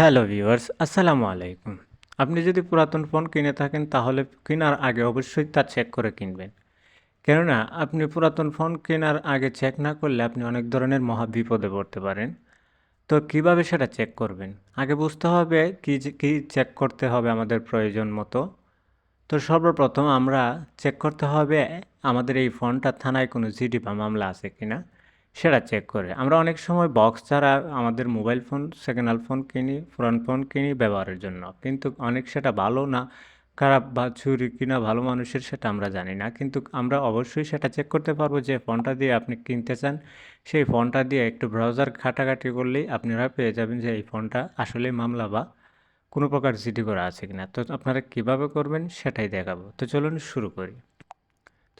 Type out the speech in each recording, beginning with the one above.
Hello viewers, আসসালামু আলাইকুম। আপনি যদি পুরাতন ফোন কিনে থাকেন, তাহলে কেনার আগে অবশ্যই তা চেক করে কিনবেন। কেননা, আপনি পুরাতন ফোন কেনার আগে চেক না করলে আপনি অনেক ধরনের মহা বিপদে পড়তে পারেন। তো কীভাবে সেটা চেক করবেন? আগে বুঝতে হবে কি কি চেক করতে হবে আমাদের প্রয়োজন মতো। তো সর্বপ্রথম আমরা চেক করতে হবে আমাদের এই ফোনটা থানায় কোনো জিডি বা মামলা আছে কিনা। সেটা চেক করে। আমরা অনেক সময় বক্স ছাড়া আমাদের mobile phone second hand phone কিনি পুরান ফোন কিনি ব্যবহারের জন্য। কিন্তু অনেক সেটা ভালো না, খারাপ বা ছুরি কিনা ভালো মানুষের সেটা আমরা জানি না। কিন্তু আমরা অবশ্যই সেটা চেক করতে পারব যে ফোনটা দিয়ে আপনি কিনতে চান। সেই ফোনটা দিয়ে একটু ব্রাউজার ঘাটাঘাটি করলেই আপনারা পেয়ে যাবেন যে এই ফোনটা আসলে মামলা বা কোনো প্রকার জিডি করা আছে কিনা। তো আপনারা কীভাবে করবেন সেটাই দেখাবো। তো চলুন শুরু করি।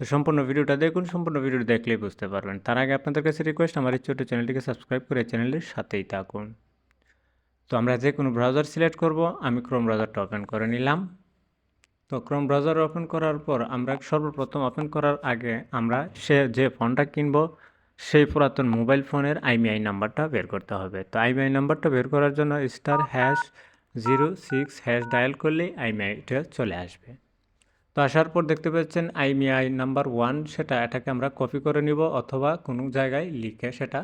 তো সম্পূর্ণ ভিডিওটা দেখুন, সম্পূর্ণ ভিডিও দেখলেই বুঝতে পারবেন। তার আগে আপনাদের কাছে রিকোয়েস্ট আমার এই ছোটো চ্যানেলটিকে সাবস্ক্রাইব করে চ্যানেলের সাথেই থাকুন। তো আমরা যে কোনো ব্রাউজার সিলেক্ট করব, আমি ক্রোম ব্রাউজারটা ওপেন করে নিলাম। তো ক্রোম ব্রাউজার ওপেন করার পর আমরা সর্বপ্রথম ওপেন করার আগে আমরা সে যে ফোনটা কিনব, সেই পুরাতন মোবাইল ফোনের আইমিআই নাম্বারটা বের করতে হবে। তো আইমিআই নাম্বারটা বের করার জন্য star hash zero six hash dial করলেই আইমিআইটা চলে আসবে। আসার পর দেখতে পাচ্ছেন আইমিআই নাম্বার ওয়ান সেটা এটাকে আমরা কপি করে নিব অথবা কোনো জায়গায় লিখে সেটা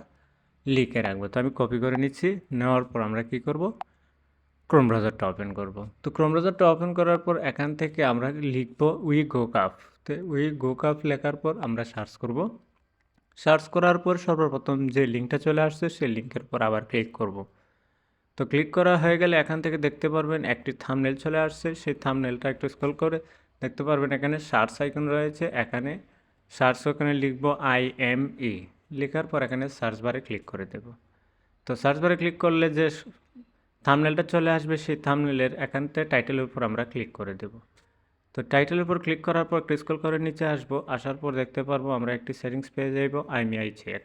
লিখে রাখব। তো আমি কপি করে নিচ্ছি, নেওয়ার পর আমরা কি করব? ক্রোম ব্রাউজারটা ওপেন করব। তো ক্রোম ব্রাউজারটা ওপেন করার পর এখান থেকে আমরা লিখব উই গো কাপ তো উই গো কাপ লেখার পর আমরা সার্চ করব। সার্চ করার পর সর্বপ্রথম যে লিঙ্কটা চলে আসছে, সেই লিঙ্কের পর আবার ক্লিক করব। তো ক্লিক করা হয়ে গেলে এখান থেকে দেখতে পারবেন একটি থামনেল চলে আসছে। সেই থামনেলটা একটু স্ক্রল করে দেখতে পারবেন এখানে সার্চ আইকন রয়েছে, এখানে সার্চ ওখানে লিখব আই এম ই লেখার পর এখানে সার্চ বারে ক্লিক করে দেব। তো সার্চ বারে ক্লিক করলে যে থামনেলটা চলে আসবে, সেই থামনেলের এখান থেকে টাইটেলের উপর আমরা ক্লিক করে দেব। তো টাইটেলের উপর ক্লিক করার পর স্ক্রল করে নিচে আসব। আসার পর দেখতে পারব আমরা একটি সেটিংস পেয়ে যাইব আইমিআই চেক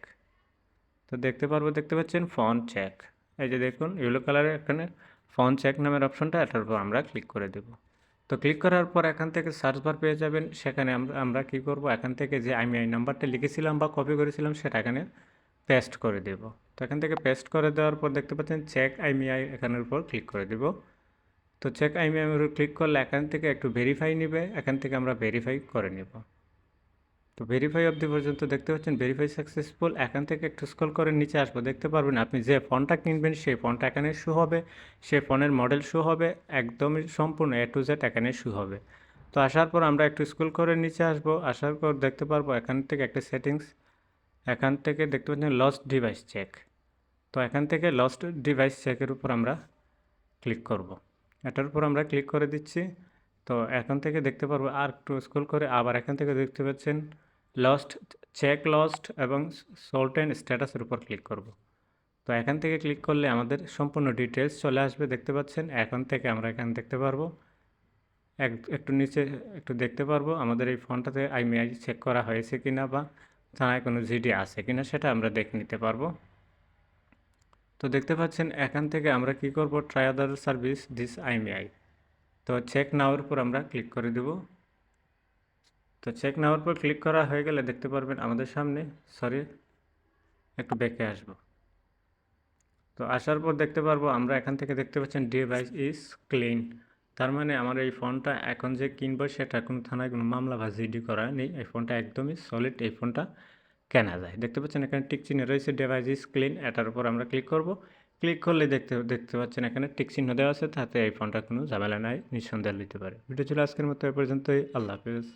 তো দেখতে পারব, দেখতে পাচ্ছেন ফোন চেক এই যে দেখুন ইয়েলো কালারের এখানে ফোন চেক নামের অপশনটা এটার উপর আমরা ক্লিক করে দেব। তো ক্লিক করার পর এখান থেকে সার্চ বার পেয়ে যাবেন। সেখানে আমরা কি করব? এখান থেকে যে আমি এই নাম্বারটা লিখেছিলাম বা কপি করেছিলাম, সেটা এখানে পেস্ট করে দেব। তো এখান থেকে পেস্ট করে দেওয়ার পর দেখতে পাচ্ছেন চেক আইমিআই এখানের উপর ক্লিক করে দেব। তো চেক আইমিআই উপর ক্লিক করলে এখান থেকে একটু ভেরিফাই নেবে। এখান থেকে আমরা ভেরিফাই করে নেব। তো ভেরিফাই অবধি পর্যন্ত দেখতে পাচ্ছেন ভেরিফাই সাকসেসফুল এখান থেকে একটু স্ক্রল করে নিচে আসব, দেখতে পারবেন আপনি যে ফোনটা কিনবেন, সেই ফোনটা এখানে শু হবে সেই ফোনের মডেল শু হবে, একদমই সম্পূর্ণ এ টু জেড এখানে শু হবে। তো আসার পর আমরা একটু স্কুল করে নিচে আসব, আসার পর দেখতে পারব এখান থেকে একটা সেটিংস এখান থেকে দেখতে পাচ্ছেন লস্ট ডিভাইস চেক তো এখান থেকে লস্ট ডিভাইস চেকের উপর আমরা ক্লিক করব। এটার উপর আমরা ক্লিক করে দিচ্ছি। তো এখান থেকে দেখতে পারব আর একটু স্ক্রল করে আবার এখান থেকে দেখতে পাচ্ছেন লস্ট চেক লস্ট এবং সোল্ট অ্যান্ড স্ট্যাটাসের উপর ক্লিক করব। তো এখান থেকে ক্লিক করলে আমাদের সম্পূর্ণ ডিটেলস চলে আসবে, দেখতে পাচ্ছেন? এখন থেকে আমরা এখানে দেখতে পারব। এক, একটু নিচে একটু দেখতে পারব, আমাদের এই ফোনটাতে আইমিআই চেক করা হয়েছে কিনা বা থানায় কোনো জিডি আছে কিনা সেটা আমরা দেখে নিতে পারব। তো দেখতে পাচ্ছেন, এখান থেকে আমরা কি করব? Try other service this IMEI তো চেক নাওয়ার উপর আমরা ক্লিক করে দেব। তো চেক নাওয়ার পর ক্লিক করা হয়ে গেলে দেখতে পারবেন আমাদের সামনে সরি একটু ব্যাকে আসব। তো আসার পর দেখতে পারব আমরা এখান থেকে দেখতে পাচ্ছেন ডিভাইস ইজ ক্লিন তার মানে আমার এই ফোনটা এখন যে কিনবো সেটা কোনো থানায় কোনো মামলা বা জিডি করা নেই। এই ফোনটা একদমই সলিড এই ফোনটা কেনা যায়। দেখতে পাচ্ছেন এখানে টিক চিহ্ন রয়েছে ডিভাইস ইজ ক্লিন এটার উপর আমরা ক্লিক করব। ক্লিক করলে দেখতে দেখতে পাচ্ছেন এখানে টিক চিহ্ন দেওয়া আছে, তাতে এই ফোনটা কোনো ঝামেলা নাই, নিঃসন্দেহ নিতে পারে। ভিডিও ছিল আজকের মতো, এ পর্যন্তই, আল্লাহ হাফিজ।